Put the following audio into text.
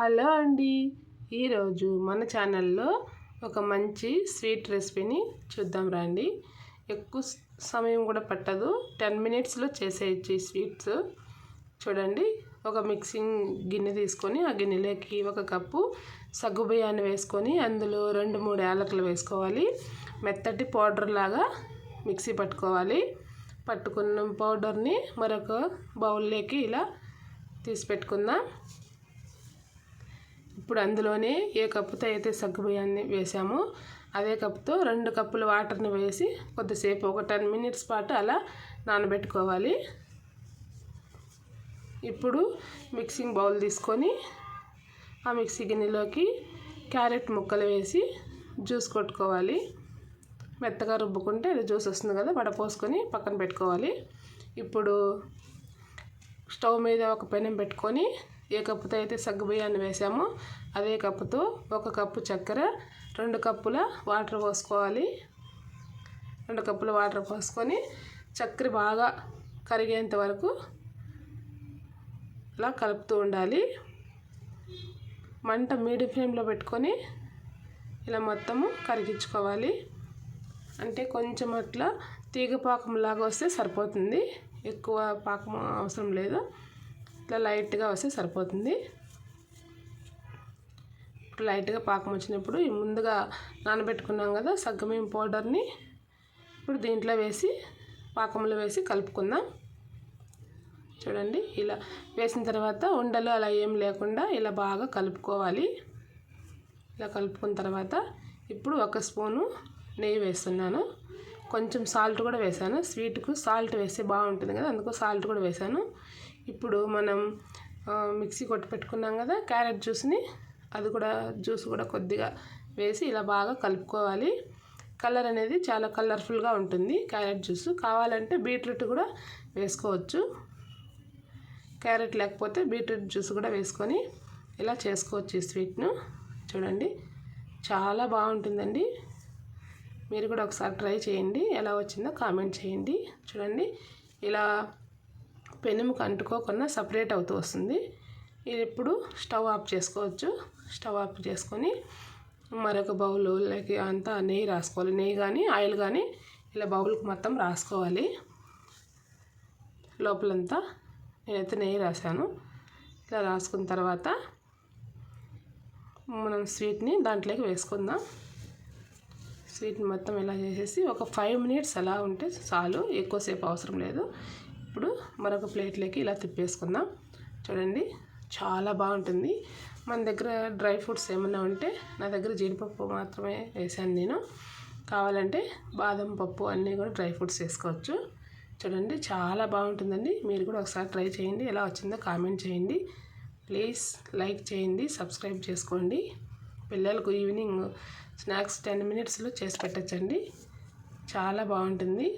Hello అండి. ఈరోజు మన ఛానల్లో ఒక మంచి స్వీట్ రెసిపీని చూద్దాం రండి. ఎక్కువ సమయం కూడా పట్టదు. టెన్ మినిట్స్లో చేసేయచ్చు ఈ స్వీట్స్. చూడండి. ఒక మిక్సింగ్ గిన్నె తీసుకొని ఆ గిన్నెలోకి ఒక కప్పు సగ్గుబియ్యాన్ని వేసుకొని అందులో రెండు మూడు యాలకులు వేసుకోవాలి. మెత్తటి పౌడర్ లాగా మిక్సీ పట్టుకోవాలి. పట్టుకున్న పౌడర్ని మరొక బౌల్లోకి ఇలా తీసి పెట్టుకుందాం. ఇప్పుడు అందులోనే ఏ కప్పుతో అయితే సగ్గుబియ్యాన్ని వేసామో అదే కప్పుతో రెండు కప్పుల వాటర్ని వేసి కొద్దిసేపు ఒక టెన్ మినిట్స్ పాటు అలా నానబెట్టుకోవాలి. ఇప్పుడు మిక్సింగ్ బౌల్ తీసుకొని ఆ మిక్సీ గిన్నెలోకి క్యారెట్ ముక్కలు వేసి జ్యూస్ కొట్టుకోవాలి. మెత్తగా రుబ్బుకుంటే అది జ్యూస్ వస్తుంది కదా వడపోసుకొని పక్కన పెట్టుకోవాలి. ఇప్పుడు స్టవ్ మీద ఒక పెనం పెట్టుకొని ఏ కప్పుతో అయితే సగ్గుబియ్యాన్ని వేసామో అదే కప్పుతో ఒక కప్పు చక్కెర రెండు కప్పుల వాటర్ పోసుకోవాలి. రెండు కప్పుల వాటర్ పోసుకొని చక్కెర బాగా కరిగేంత వరకు ఇలా కలుపుతూ ఉండాలి. మంట మీడియం ఫ్లేమ్లో పెట్టుకొని ఇలా మొత్తము కరిగించుకోవాలి. అంటే కొంచెం అట్లా తీగపాకంలాగా లాగా వస్తే సరిపోతుంది. ఎక్కువ పాకం అవసరం లేదు. ఇట్లా లైట్గా వస్తే సరిపోతుంది. ఇప్పుడు లైట్గా పాకం వచ్చినప్పుడు ముందుగా నానబెట్టుకున్నాం కదా సగ్గమేం పౌడర్ని. ఇప్పుడు దీంట్లో వేసి పాకంలో వేసి కలుపుకుందాం. చూడండి ఇలా వేసిన తర్వాత ఉండలు అలా ఏం లేకుండా ఇలా బాగా కలుపుకోవాలి. ఇలా కలుపుకున్న తర్వాత ఇప్పుడు ఒక స్పూను నెయ్యి వేస్తున్నాను. కొంచెం సాల్ట్ కూడా వేసాను. స్వీట్కు సాల్ట్ వేస్తే బాగుంటుంది కదా అందుకు సాల్ట్ కూడా వేసాను. ఇప్పుడు మనం మిక్సీ కొట్టి పెట్టుకున్నాం కదా క్యారెట్ జ్యూస్ని అది కూడా జ్యూస్ కూడా కొద్దిగా వేసి ఇలా బాగా కలుపుకోవాలి. కలర్ అనేది చాలా కలర్ఫుల్గా ఉంటుంది క్యారెట్ జ్యూస్ కావాలంటే బీట్రూట్ కూడా వేసుకోవచ్చు. క్యారెట్ లేకపోతే బీట్రూట్ జ్యూస్ కూడా వేసుకొని ఇలా చేసుకోవచ్చు ఈ స్వీట్ను చూడండి చాలా బాగుంటుందండి. మీరు కూడా ఒకసారి ట్రై చేయండి. ఎలా వచ్చిందో కామెంట్ చేయండి. చూడండి ఇలా పెనుముకు అంటుకోకుండా సపరేట్ అవుతూ వస్తుంది. ఇప్పుడు స్టవ్ ఆఫ్ చేసుకోవచ్చు. స్టవ్ ఆఫ్ చేసుకొని మరొక బౌల్ లేక అంతా నెయ్యి రాసుకోవాలి. నెయ్యి కానీ ఆయిల్ కానీ ఇలా బౌల్కి మొత్తం రాసుకోవాలి. లోపలంతా నేనైతే నెయ్యి రాశాను. ఇలా రాసుకున్న తర్వాత మనం స్వీట్ని దాంట్లోకి వేసుకుందాం. స్వీట్ని మొత్తం ఇలా చేసేసి ఒక ఫైవ్ మినిట్స్ అలా ఉంటే చాలు ఎక్కువసేపు అవసరం లేదు. ఇప్పుడు మరొక ప్లేట్లోకి ఇలా తిప్పేసుకుందాం. చూడండి చాలా బాగుంటుంది. మన దగ్గర డ్రై ఫ్రూట్స్ ఏమైనా ఉంటే నా దగ్గర జీడిపప్పు మాత్రమే వేసాను నేను. కావాలంటే బాదం పప్పు అన్నీ కూడా డ్రై ఫ్రూట్స్ వేసుకోవచ్చు. చూడండి చాలా బాగుంటుందండి. మీరు కూడా ఒకసారి ట్రై చేయండి. ఎలా వచ్చిందో కామెంట్ చేయండి. ప్లీజ్ లైక్ చేయండి సబ్స్క్రైబ్ చేసుకోండి. పిల్లలకు ఈవినింగ్ స్నాక్స్ టెన్ మినిట్స్లో చేసి పెట్టచ్చండి. చాలా బాగుంటుంది.